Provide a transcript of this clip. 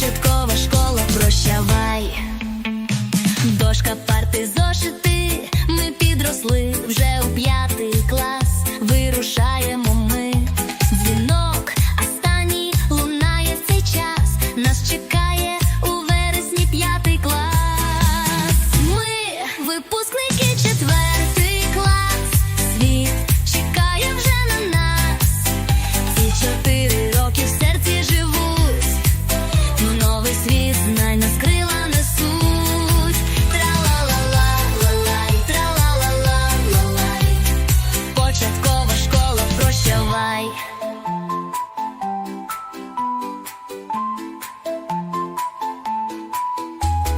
початкова школа, прощавай, дошка парти зошити, ми підросли вже у п'ятий клас, вирушаємо ми. Дзвінок останній лунає цей час. Нас чекає у вересні п'ятий клас. Ми випускники.